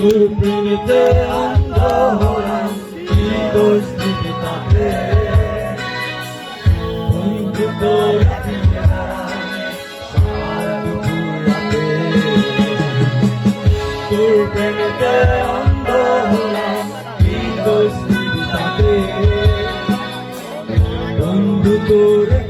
পৃথিবীতে আন্দোলন দোষ দিতে তাকে প্রেমেতে অন্ধ হলাম হৃদয় তাতে বন্ধু তোরে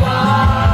ฟ้า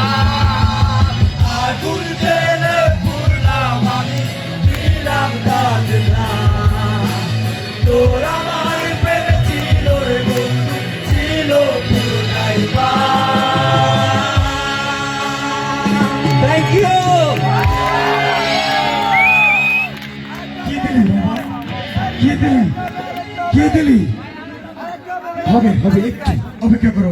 দিলি। হবে হবে একটু অপেক্ষা করো।